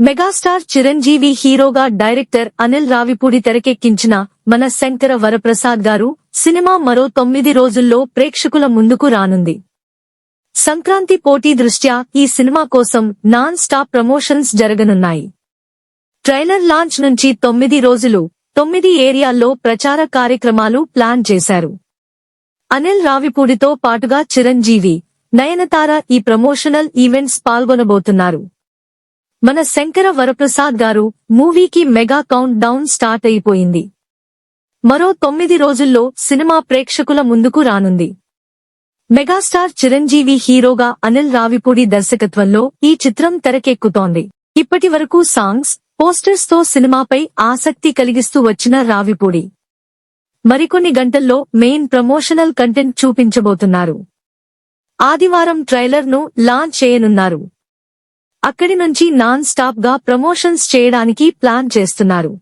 Megastar Chiranjeevi హీరోగా director Anil Ravipudi తెరకెక్కించిన మన శంకర వరప్రసాద్ గారు సినిమా మరో తొమ్మిది రోజుల్లో ప్రేక్షకుల ముందుకు రానుంది. సంక్రాంతి పోటీ దృష్ట్యా ఈ సినిమా కోసం నాన్ స్టాప్ ప్రమోషన్స్ జరగనున్నాయి. ట్రైలర్ లాంచ్ నుంచి తొమ్మిది రోజులు తొమ్మిది ఏరియాల్లో ప్రచార కార్యక్రమాలు ప్లాన్ చేశారు. అనిల్ రావిపూడితో పాటుగా చిరంజీవి నయనతార ఈ ప్రమోషనల్ ఈవెంట్స్ పాల్గొనబోతున్నారు. మన శంకర వరప్రసాద్ గారు మూవీకి మెగా కౌంట్ డౌన్ స్టార్ట్ అయిపోయింది. మరో తొమ్మిది రోజుల్లో సినిమా ప్రేక్షకుల ముందుకు రానుంది. మెగాస్టార్ చిరంజీవి హీరోగా అనిల్ రావిపూడి దర్శకత్వంలో ఈ చిత్రం తెరకెక్కుతోంది. ఇప్పటి వరకు సాంగ్స్ పోస్టర్స్తో సినిమాపై ఆసక్తి కలిగిస్తూ వచ్చిన రావిపూడి. మరికొన్ని గంటల్లో మెయిన్ ప్రమోషనల్ కంటెంట్ చూపించబోతున్నారు. ఆదివారం ట్రైలర్ను లాంచ్ చేయనున్నారు. అక్కడి నుంచి నాన్ స్టాప్గా ప్రమోషన్స్ చేయడానికి ప్లాన్ చేస్తున్నారు.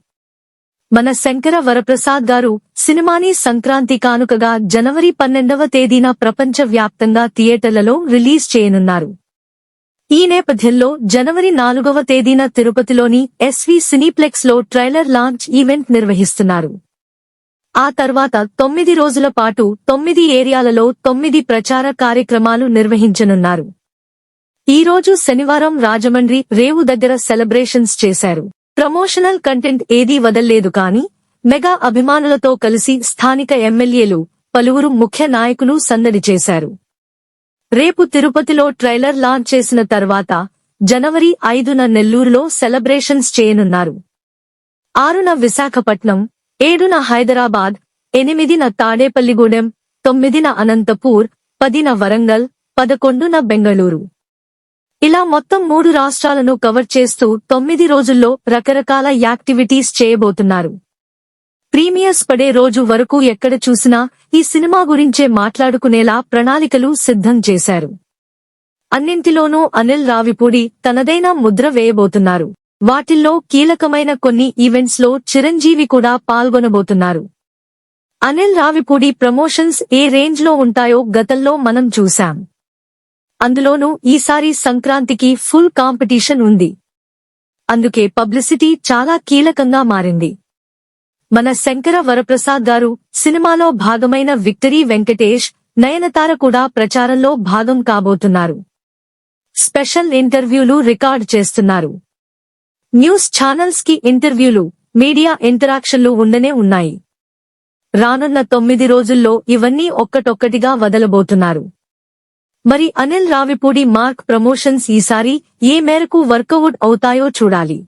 మన శంకర వరప్రసాద్ గారు సినిమాని సంక్రాంతి కానుకగా జనవరి పన్నెండవ తేదీన ప్రపంచ వ్యాప్తంగా థియేటర్లలో రిలీజ్ చేయనున్నారు. ఈ నేపథ్యంలో జనవరి నాలుగవ తేదీన తిరుపతిలోని ఎస్వి సినీప్లెక్స్లో ట్రైలర్ లాంచ్ ఈవెంట్ నిర్వహిస్తున్నారు. ఆ తర్వాత తొమ్మిది రోజుల పాటు తొమ్మిది ఏరియాలలో తొమ్మిది ప్రచార కార్యక్రమాలు నిర్వహించనున్నారు. ఈ రోజు శనివారం రాజమండ్రి రేవు దగ్గర సెలబ్రేషన్స్ చేశారు. ప్రమోషనల్ కంటెంట్ ఏదీ వదల్లేదు కాని మెగా అభిమానులతో కలిసి స్థానిక ఎమ్మెల్యేలు పలువురు ముఖ్య నాయకులు సందడి చేశారు. రేపు తిరుపతిలో ట్రైలర్ లాంచ్ చేసిన తర్వాత జనవరి ఐదున నెల్లూరులో సెలబ్రేషన్స్ చేయనున్నారు. ఆరున విశాఖపట్నం ఏడున హైదరాబాద్ ఎనిమిదిన తాడేపల్లిగూడెం తొమ్మిదిన అనంతపూర్ పదిన వరంగల్ పదకొండున బెంగళూరు. ఇలా మొత్తం మూడు రాష్ట్రాలను కవర్ చేస్తూ తొమ్మిది రోజుల్లో రకరకాల యాక్టివిటీస్ చేయబోతున్నారు. ప్రీమియర్స్ పడే రోజు వరకు ఎక్కడ చూసినా ఈ సినిమా గురించే మాట్లాడుకునేలా ప్రణాళికలు సిద్ధం చేశారు. అన్నింటిలోనూ అనిల్ రావిపూడి తనదైన ముద్ర వేయబోతున్నారు. వాటిల్లో కీలకమైన కొన్ని ఈవెంట్స్లో చిరంజీవి కూడా పాల్గొనబోతున్నారు. అనిల్ రావిపూడి ప్రమోషన్స్ ఏ రేంజ్లో ఉంటాయో గతంలో మనం చూశాం. అందులోనూ ఈసారి సంక్రాంతికి ఫుల్ కాంపిటీషన్ ఉంది. అందుకే పబ్లిసిటీ చాలా కీలకంగా మారింది. మన శంకర వరప్రసాద్ గారు సినిమాలో భాగమైన విక్టరీ వెంకటేష్ నయనతార కూడా ప్రచారంలో భాగం కాబోతున్నారు. స్పెషల్ ఇంటర్వ్యూలు రికార్డ్ చేస్తున్నారు. న్యూస్ ఛానల్స్కి ఇంటర్వ్యూలు మీడియా ఇంటరాక్షన్లు ఉండనే ఉన్నాయి. రానున్న తొమ్మిది రోజుల్లో ఇవన్నీ ఒక్కటొక్కటిగా వదలబోతున్నారు. మరి అనిల్ రావిపూడి మార్క్ ప్రమోషన్స్ ఈసారి ఏ మేరకు వర్కౌట్ అవుతాయో చూడాలి.